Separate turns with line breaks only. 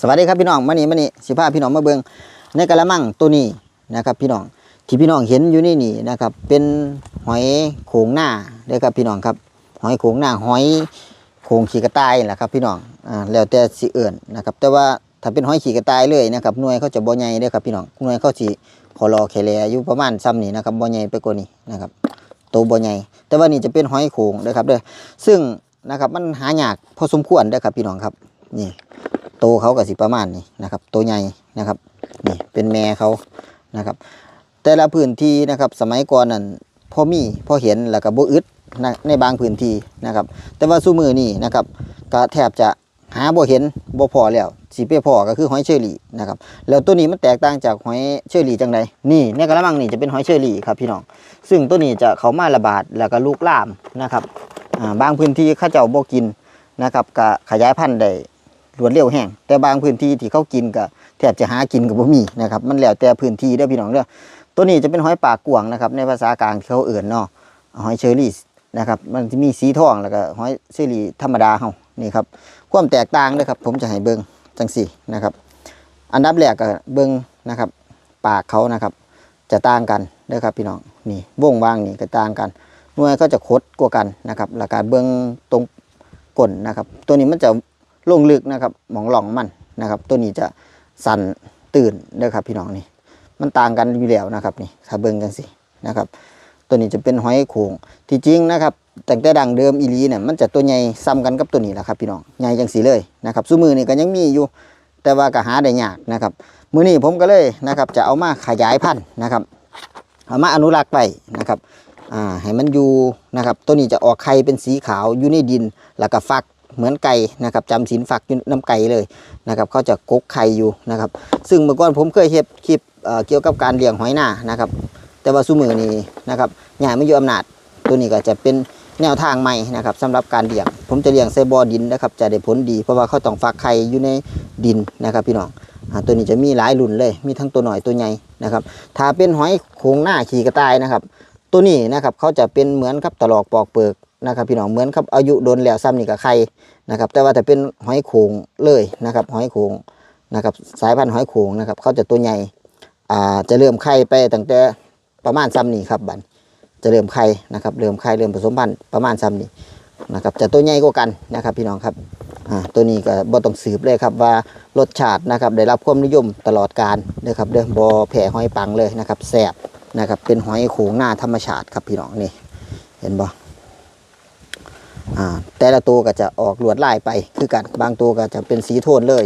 สวัสดีครับพี่น้องมานี่มานี่สิพาพี่น้องมาเบิงในกะละมังตัวนี้นะครับ พี่น้องที่พี่น้องเห็นอยู่นี่นี่นะครับ เป็นหอยโขงหน้าเด้ครับพี่น้องครับ หอยโขงหน้าหอยโขงขี่กระต่ายแหละครับ พี่น้องอ่าแล้วแต่สิเอื่นนะครับ แต่ว่าถ้าเป็นหอยขี่กระต่ายเลยนะครับหน่วยเขาจะบ่ใหญ่เด้ครับพี่น้องหน่วยเขาสิขอรอแคลอยู่ประมาณซ้ำนี้นะครับบ่ใหญ่ไปกว่านี้นะครับโตวบ่ใหญ่แต่ว่านี่จะเป็นหอยโขงเด้ครับเด้อซึ่งนะครับมันหายากพอสมควรเด้อครับพี่น้องครับนี่ โตเขาก็สิประมาณนี้นะครับ โตใหญ่นะครับนี่เป็นแม่เขานะครับ แต่ละพื้นที่นะครับ สมัยก่อนนั้นพ่อมีพ่อเห็นแล้วก็บ่อึดในบางพื้นที่นะครับ แต่ว่าซุมือนี่นะครับก็แทบจะหาบ่เห็นบ่พอแล้วสิไปพอก็คือหอยเชอรี่นะครับแล้วตัวนี้มันแตกต่างจากหอยเชอรี่จังใดนี่ในกระมังนี่จะเป็นหอยเชอรี่ครับพี่น้อง ซึ่งตัวนี้จะเขามาระบาดแล้วก็ลูกล่ามนะครับบางพื้นที่ข้าเจ้าบ่กินนะครับก็ขยายพันธุ์ได้ รวดเร็วแห้งแต่บางพื้นที่ที่เขากินก็แทบจะหากินกับบ่มีนะครับมันแล้วแต่พื้นที่เด้อพี่น้องเด้อตัวนี้จะเป็นหอยปากกวางนะครับในภาษากลางที่เขาเอื่นเนาะหอยเชอรี่นะครับมันจะมีสีทองแล้วก็หอยเชอรี่ธรรมดาเฮานี่ครับความแตกต่างเด้อครับ ผมจะให้เบิ่งจังสี่นะครับ อันดับแรกก็เบิ่งนะครับ ปากเขานะครับ จะต่างกันเด้อครับพี่น้องนี่วงว่างนี่ก็ต่างกันหน่วยก็จะคดกว่ากันนะครับแล้วก็เบิ่งตรงก้นนะครับ ตัวนี้มันจะ ลงลึกนะครับหมองหลองมันนะครับ ตัวนี้จะสั่นตื่นเด้อครับพี่น้องนี่มันต่างกันอยู่แล้วนะครับนี่ถ้าเบิ่งกันสินะครับ ตัวนี้จะเป็นหอยโขงที่จริงนะครับแต่แต่ดังเดิมอีลีเนี่ยมันจะตัวใหญ่ซ้ำกันกับตัวนี้แหละครับพี่น้องใหญ่จังสีเลยนะครับซุมือนี่ก็ยังมีอยู่ แต่ว่าก็หาได้ยากนะครับมือนี้ผมก็เลยนะครับ จะเอามาขยายพันธุ์นะครับเอามาอนุรักษ์ไปนะครับอ่าให้มันอยู่นะครับ ตัวนี้จะออกไข่เป็นสีขาวอยู่ในดินแล้วก็ฟัก เหมือนไก่นะครับจำศีลฝักอยู่น้ำไก่เลยนะครับเขาจะกกไข่อยู่นะครับ ซึ่งเมื่อก่อนผมเคยเห็นคลิปเเกี่ยวกับการเลี้ยงหอยหน้านะครับ แต่ว่าสู้มือนี้นะครับใหญ่ไม่อยู่อำนาจตัวนี้ก็จะเป็นแนวทางใหม่นะครับสำหรับการเลี้ยง ผมจะเลี้ยงใส่บ่อดินนะครับ จะได้ผลดีเพราะว่าเขาต้องฟักไข่อยู่ในดินนะครับ พี่น้องอตัวนี้จะมีหลายรุ่นเลย มีทั้งตัวหน่อยตัวใหญ่นะครับ ถ้าเป็นหอยโขงหน้าขี่กระต่ายนะครับ ตัวนี้นะครับเขาจะเป็นเหมือนกับตลอกปอกเปลือก นะครับพี่น้องเหมือนกับอายุโดนแล้วซ้ำนี่กับไข่นะครับ แต่ว่าถ้าเป็นหอยโขงเลยนะครับหอยโขงนะครับสายพันธุ์หอยโขงนะครับเขาจะตัวใหญ่อ่าจะเริ่มไข่ไปตั้งแต่ประมาณซ้ำนี่ครับบัดจะเริ่มไข่นะครับเริ่มไข่เริ่มผสมพันธุ์ประมาณซ้ำนี่นะครับจะตัวใหญ่กว่ากันนะครับพี่น้องครับอ่าตัวนี้ก็บ่ต้องสืบเลยครับว่ารสชาตินะครับได้รับความนิยมตลอดการนะครับเด้อบ่แผ่หอยปังเลยนะครับแซ่บนะครับเป็นหอยโขงหน้าธรรมชาติครับพี่น้องนี่เห็นบ่อ่า แต่ละตัวก็จะออกลวดลายไปคือกันบางตัวก็จะเป็นสีโทนเลย